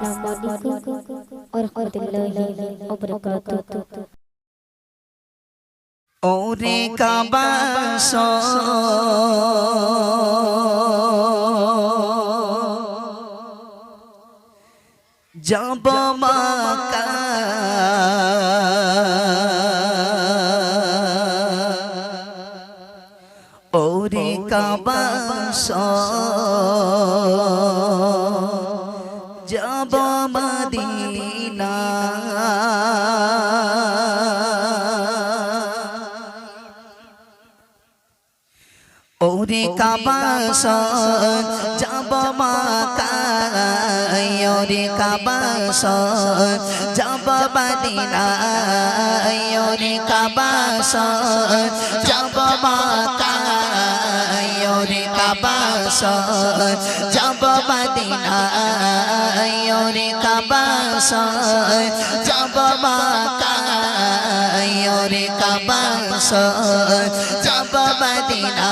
السلام عليكم ورحمة الله وبركاته ওরে কাবাস যাব মাকা ওরে কাবাস যাব মদিনা। ওরে কাবাস যাব মাকায়। ওরে কাবাস যাব মদিনা ওরে কাবাস যাব মাকায়। ওরে কাবাস যাব মদিনা ওরে কাবাস যাব মাকায় ওরে কাবাস যাব মদিনা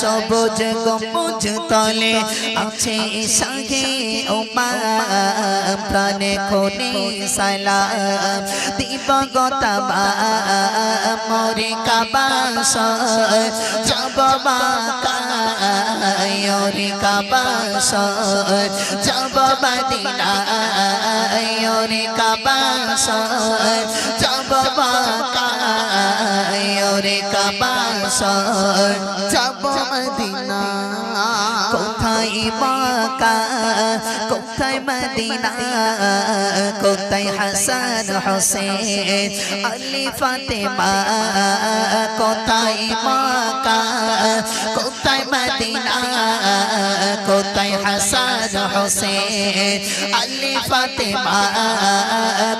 সবুজ গম্বুজ তলে আছে সাগে ওমা প্রাণে খোনে সালাম। দিবগতা মরে কাবাস যাব মাকায়রে কাবাস যাব মদিনা রে কাবাস যাব মাকায়রে কাবাস যাব মদিনা। কোথায় মাকা কোথায় মদিনা? কোথায় হাসান হোসেন? আলী ফাতেমা? কোথায় মাকা হোসেন আলী ফাতেমা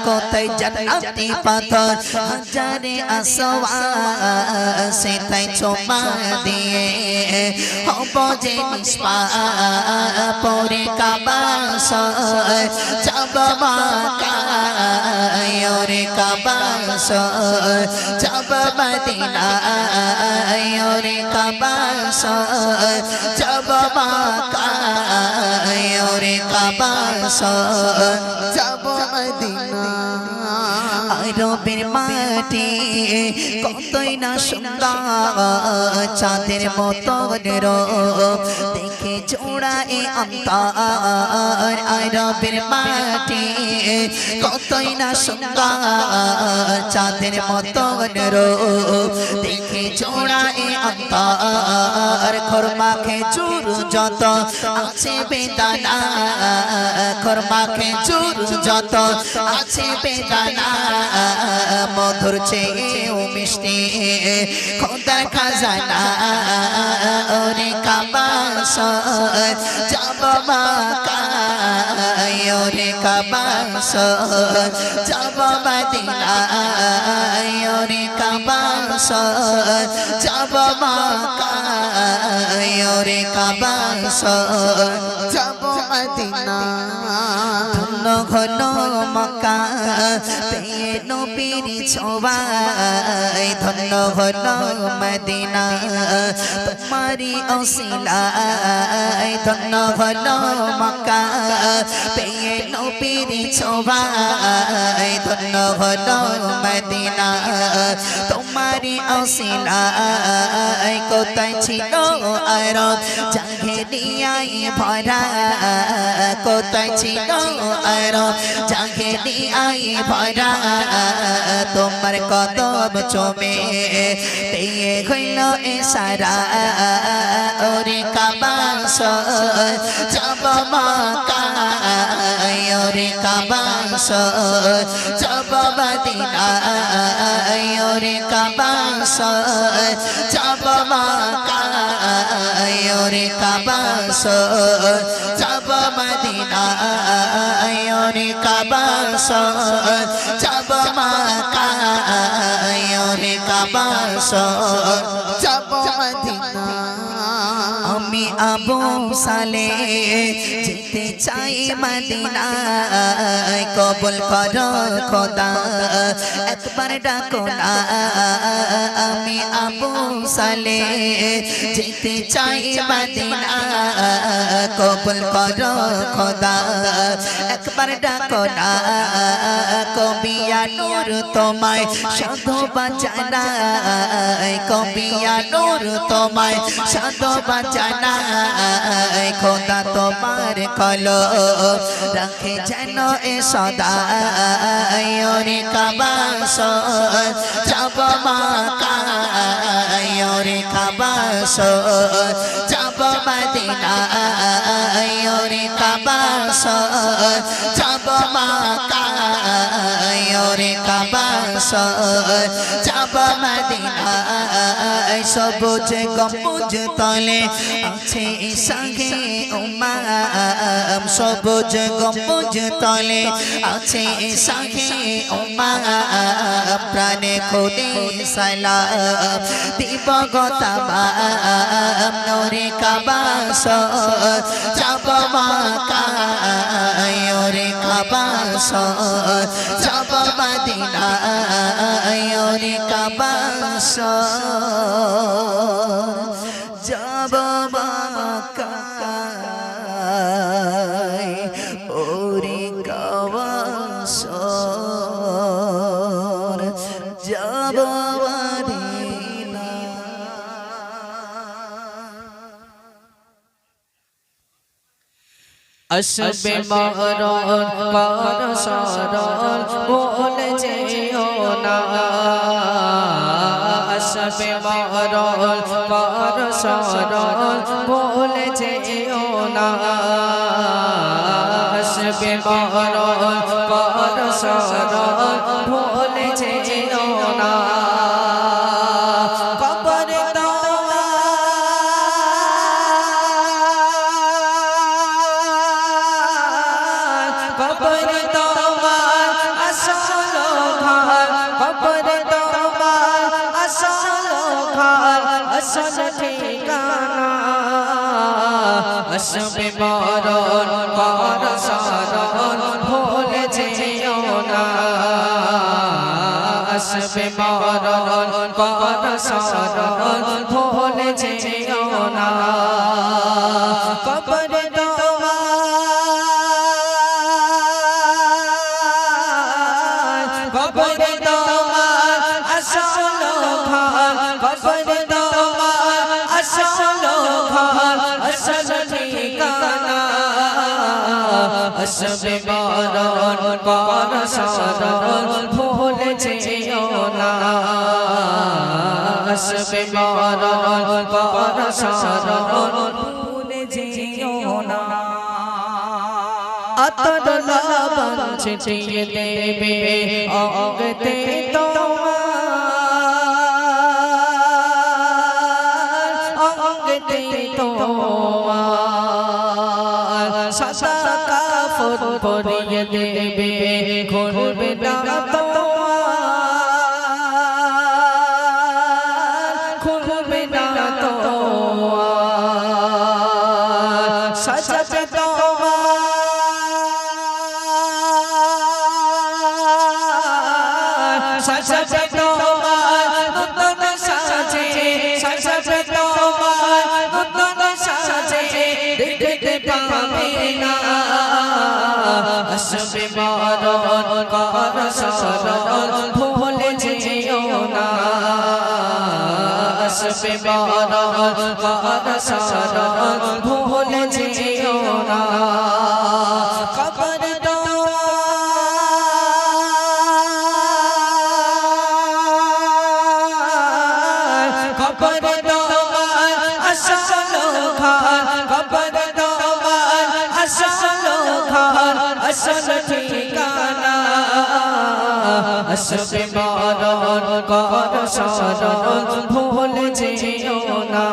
কোথায় জান্নাতি পাথর? হাজারে আসওয়া সেটাই চোমা দিয়ে। হব যে নিষ্পা পরে কাবাস যাব মাকায়রে কাবাস যাব মদিনা রে কাবাস যাব মাকায়রে কাবা যাব মদিনা রবের মাটি, কতই না সুন্দর চাঁদের মতো দেখে জোড়া এ অন্তর রবের মাটি, কতই না সুন্দর চাঁদের মতো দেখে জোড়া এ অন্তর খরমা খেজুর যত আছে বেদানা। খরমা খেজুর যত আছে বেদানা। মধুর চেয়েও মিষ্টি। খোদার খাজানা, ওরে কাবাস যাব ওরে কাবাস যাব মদিনা ওরে কাবাস যাব ওরে কাবাস যাব মদিনা ঘন মকা পেয়ে নবীর ছোবাই ধন্য ঘন মদিনা তোমারি অসিলাই ধন্য ঘন মকা পেয়ে নবীর ছোবাই ধন্য ঘন মদিনা তোমারি অসিলাই কোথায় ছিল আর জাহেলিয়াই ভরা কোথায় ছিল আর জাহেলিয়াই ভরা তোমার কদম চমে পেয়ে হইল এ সারা ওরে কাবাস যাব মাকায় ওরে কাবাস যাব মদিনা ওরে কাবাস মাকায় ওরে কাবাস যাব মদিনা ওরে কাবাস যাব ওরে কাবাস যাব মদিনা আমি আবু সালে যেতে চাই মদিনায়। কবুল করো খোদা, একবার ডাকো আমি আবু সালে যেতে চাই মদিনা কবুল করো খোদা, একবার ডাকো কবিয়া নূর তোমায় সাধু বাজানা কবিয়া নূর তোমায় সাধু বাজানা খোদা তোমার কলো রাখে যেন এ সদা ওরে কাবাস, যাব মাকা ওরে কাবাস, যাব মদিনা ওরে কাবাস, যাব ওরে কাবাস, যাব মদিনা সবুজ গম্বুজ তলে আছে সঙ্গে উমাম। সবুজ গম্বুজ তলে আছে সঙ্গে উমাম। প্রাণে খুদে সালাম। দিব গতাম নরে কাবাস মাকা ওরে কাবাস যাব মদিনা ওরে কাবাস যাব ওরে কাবাস যাব আসবে মরণ পর সরল বলে যেও না আসবে মরণ পর সরল বলে যেও না আসবে মরণ পর সরল আসবে মরণ কর সরণ আতর লবণ ছিটিয়ে দেবে অঙ্গতে দেবে ঘুরবে না তোমার মরণ আসবে মরণ কর সরণ ভুলে যেও না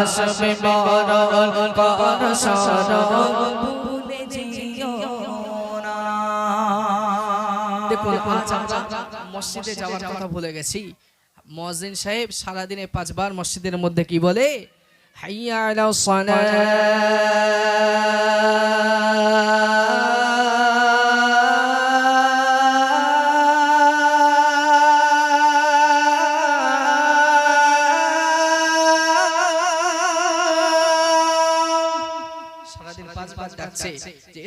আসবে মরণ কর সরণ ভুলে যেও না দেখুন আজ আমরা মসজিদে যাওয়ার কথা ভুলে গেছি মজিন সাহেব সারাদিনে পাঁচবার মসজিদের মধ্যে কি বলে? হাইয়া আলা সারাদিন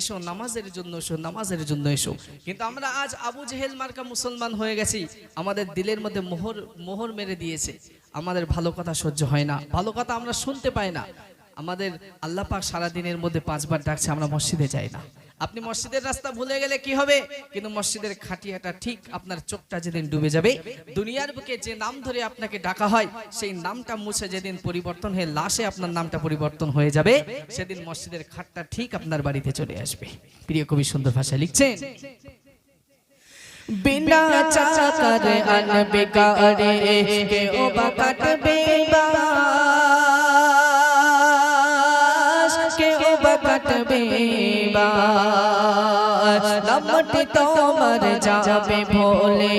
এসো, নামাজের জন্য এসো, নামাজের জন্য এসো। কিন্তু আমরা আজ আবু জেহেল মার্কা মুসলমান হয়ে গেছি। আমাদের দিলের মধ্যে মোহর মোহর মেরে দিয়েছে। আমাদের ভালো কথা সহ্য হয় না। ভালো কথা আমরা শুনতে পাই না। আমাদের আল্লাহ পাক সারাদিনের মধ্যে পাঁচবার ডাকছে, আমরা মসজিদে যাই না। আপনি মসজিদের রাস্তা ভুলে গেলে কি হবে? কিন্তু মসজিদের খাটিয়াটা ঠিক আপনার চোখটা যেদিন ডুবে যাবে, দুনিয়ার বুকে যে নাম ধরে আপনাকে ডাকা হয়, সেই নামটা মুছে যেদিন পরিবর্তন হয়ে লাশে আপনার নামটা পরিবর্তন হয়ে যাবে, সেদিন মসজিদের খাটটা ঠিক আপনার বাড়িতে চলে আসবে। প্রিয় কবি সুন্দর ভাষায় লিখছেন, বিনা চাকার আনবে কারে কে ও বাকাটবে বাস বাস নামটি তোমার যাবে ভোলে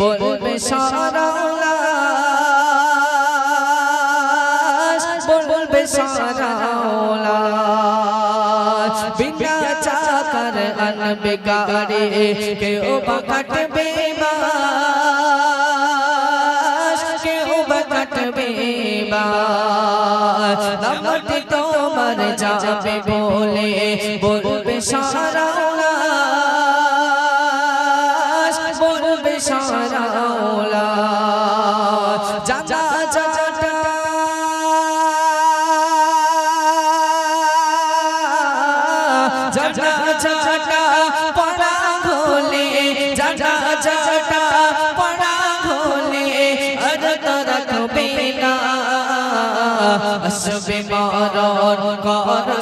বলবে সারা লাশ, বলবে সারা লাশ। বিনা চাকার আনবে গাড়ি কেউ বা কাটবে বাস কেউ বা কাটবে বাস নামটি তোমার যাবে বলে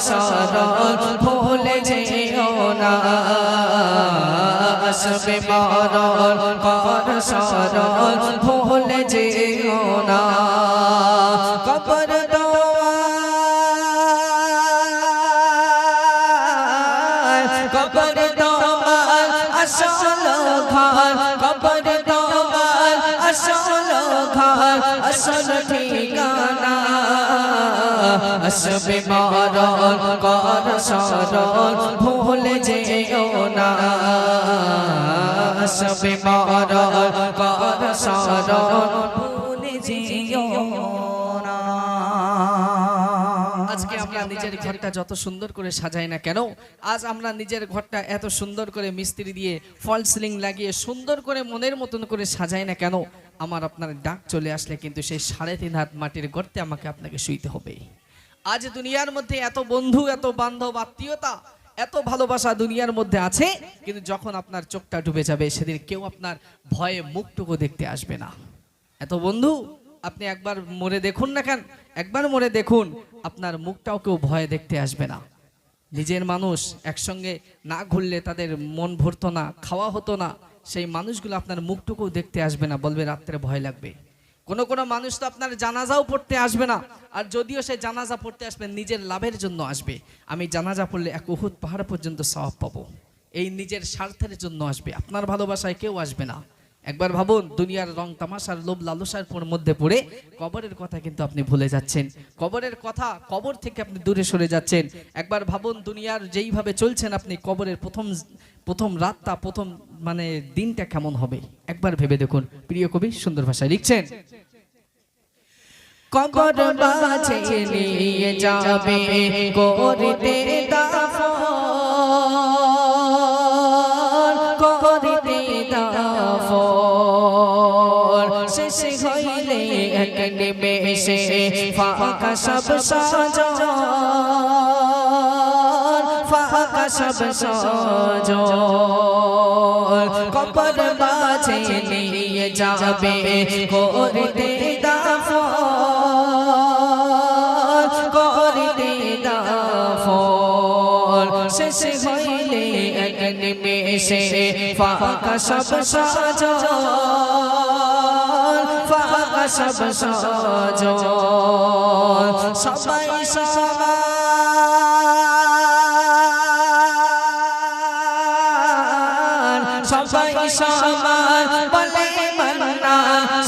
সরণ ভুলে যেও না। আসবে কর সরণ ভুলে যেও না। মরণ কর সরণ ভুলে যেও না। আসবে মরণ কর আমরা নিজের ঘরটা যত সুন্দর করে সাজাই না কেন, আজ আমরা নিজের ঘরটা এত সুন্দর করে মিস্ত্রি দিয়ে ফল সিলিং লাগিয়ে সুন্দর করে মনের মতন করে সাজাই না কেন, আমার আপনার ডাক চলে আসলে কিন্তু সেই সাড়ে তিন হাত মাটির গর্তে আমাকে আপনাকে শুইতে হবে। আজ দুনিয়ার মধ্যে এত বন্ধু, এত বান্ধব, আত্মীয়তা, এত ভালোবাসা দুনিয়ার মধ্যে আছে, কিন্তু যখন আপনার চোখটা ডুবে যাবে, সেদিন কেউ আপনার ভয়ে মুখটুকু দেখতে আসবে না। এত বন্ধু, আপনি একবার মরে দেখুন না কেন? একবার মরে দেখুন, আপনার মুখটাও কেউ ভয়ে দেখতে আসবে না। নিজের মানুষ একসঙ্গে না ঘুরলে তাদের মন ভরতো না, খাওয়া হতো না, সেই মানুষগুলো আপনার মুখটুকু দেখতে আসবে না, বলবে রাত্রে ভয় লাগবে। কোনো কোনো মানুষ তো আপনার জানাজাও পড়তে আসবে না। আর যদিও সে জানাজা পড়তে আসবে, নিজের লাভের জন্য আসবে। আমি জানাজা পড়লে এক উহুদ পাহাড় পর্যন্ত স্বভাব পাবো। এই নিজের স্বার্থের জন্য আসবে। আপনার ভালোবাসায় কেউ আসবে না। একবার ভাবুন, দুনিয়ার রং তামাশার, লোভ লালসার পর মধ্যে পড়ে কবরের কথা কিন্তু আপনি ভুলে যাচ্ছেন। কবরের কথা কবর থেকে আপনি দূরে সরে যাচ্ছেন। একবার ভাবুন, দুনিয়ার যেইভাবে চলছেন আপনি, কবরের প্রথম প্রথম রাতটা, প্রথম মানে দিনটা কেমন হবে? একবার ভেবে দেখুন। প্রিয় কবি, সুন্দর ভাষায় লিখছেন, কবর বাছে নিয়ে যাবে করতে নিমেষে ফাঁকা সব সাজন ফাঁকা সব সাজন কবর বাছে নিয়ে যাবে করতে দাফন করতে দাফন। শেষ হইলে এক নিমেষে ফাঁকা সব ফাঁকা সব সাজন সবাই সমান সবাই সমান, বলে মান্না,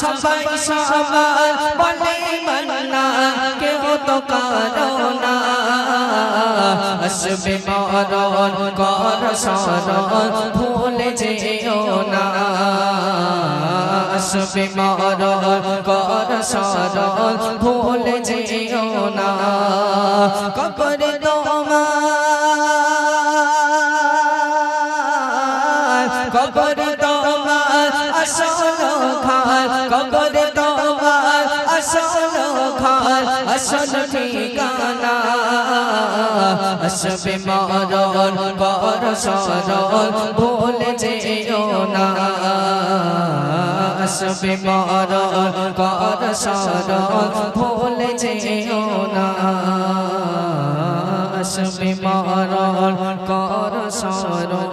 সবাই সবাই বলে মান্না কেউ তো কারও না। আসবে মরণ, কর সরণ ভুলে যেও না। আসবে মরণ, কর সরণ, ভুলে যেও না। কবর তোমার কবর তোমার, আসল খান কবর তোমার, আসল খান আসল ঠিকানা। আসবে মরণ, কর সরণ, ভুলে যেও না। আসবে মরণ কর সরণ ভোলে যেও না। আসবে মরণ কর সরণ